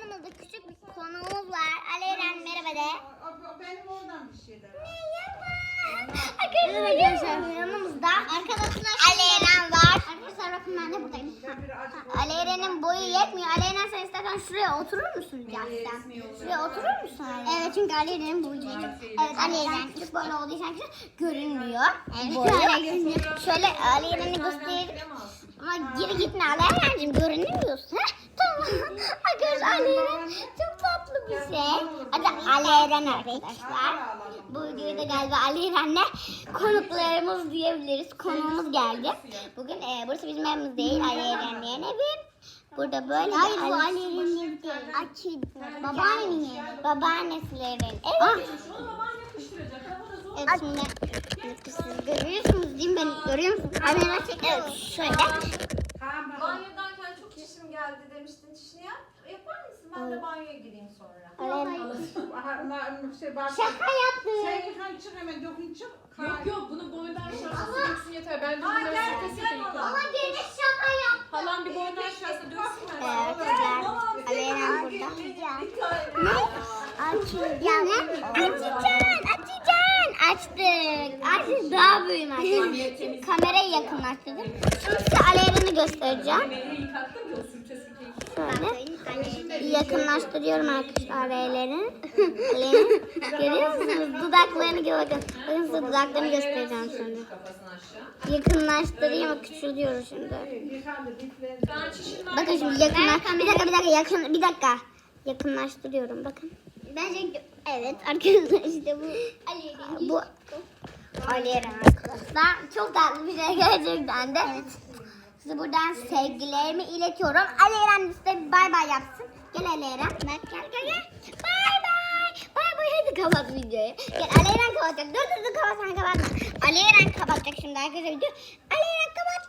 yanımızda küçük bir konuğumuz var. Ali Eren merhaba de. Benim oradan bir şeyler. Arkadaşlar yanımızda arkadaşlar Ali Eren var. Arkadaşlar bakın ben de buradayım. Ali Eren'in boyu yetmiyor. Ali Eren sen istersen şuraya oturur musun gerçekten? Şuraya oturur musun? Evet çünkü Ali Eren'in boyu yetmiyor. Evet Ali Eren küçük böyle olduğu için görünmüyor. Evet boyu. Şöyle Ali Eren'i gösterelim. Ama geri gitme Ali Eren'cim görünmüyorsun. Heh, tamam. Arkadaşlar Ali Eren çok tatlı bir şey. Adı Ali Eren arkadaşlar. Bu videoda galiba Ali Eren'le konuklarımız diyebiliriz. Konuğumuz geldi. Bugün e, burası bizim evimiz değil. Ali Eren'lerin evi. Burada böyle Hayır bu Ali Eren'in evi değil. Açıydı. Babaannemin evi. Babaannesilerin evi. Evet şimdi siz görüyorsunuz değil mi? Beni görüyor musunuz? Ali Eren çekiyor. Evet şöyle. Banyodayken çok çişim geldi demiştin. Çişini yap. Mısın? Ben de banyoya gireyim sonra. Şey, bak, Şaka yaptım. Sen yıkan çık hemen dokun çık. Yok yok bunu boydan aşağısı döksün yeter. Ben Ay, bunu gel, yıkamam. bana. gene şaka yaptım. Halam bir boydan aşağısı döksün. Evet güzel. Eren burada. Açacağım. Açacaksın, açacaksın. Açtık. Açtık daha büyüğüm açtık. Kamerayı yakınlaştırdım. Şimdi size Eren'i göstereceğim. Beni yıkattım ya yakınlaştırıyorum arkadaşlar Ali Eren'i. Ali Eren'i. Görüyor musunuz? Dudaklarını gö- bakın. Bakın size dudaklarını göstereceğim şimdi. Yakınlaştırayım küçülüyor şimdi. Bakın şimdi yakınlaş. Bir dakika bir dakika yakın bir dakika. Yakınlaştırıyorum bakın. Bence evet arkadaşlar işte bu bu Ali Eren arkadaşlar. Çok tatlı bir şey gerçekten de. Evet. Size buradan sevgilerimi iletiyorum. Ali Eren size bay bay yapsın. Gel Ali Eren. Bak gel gel gel. Bay bay. Bay bay hadi kapat videoyu. Gel Ali Eren kapatacak. Dur dur dur kapat sen kapatma. Ali Eren kapatacak şimdi arkadaşlar video. Ali Eren kapat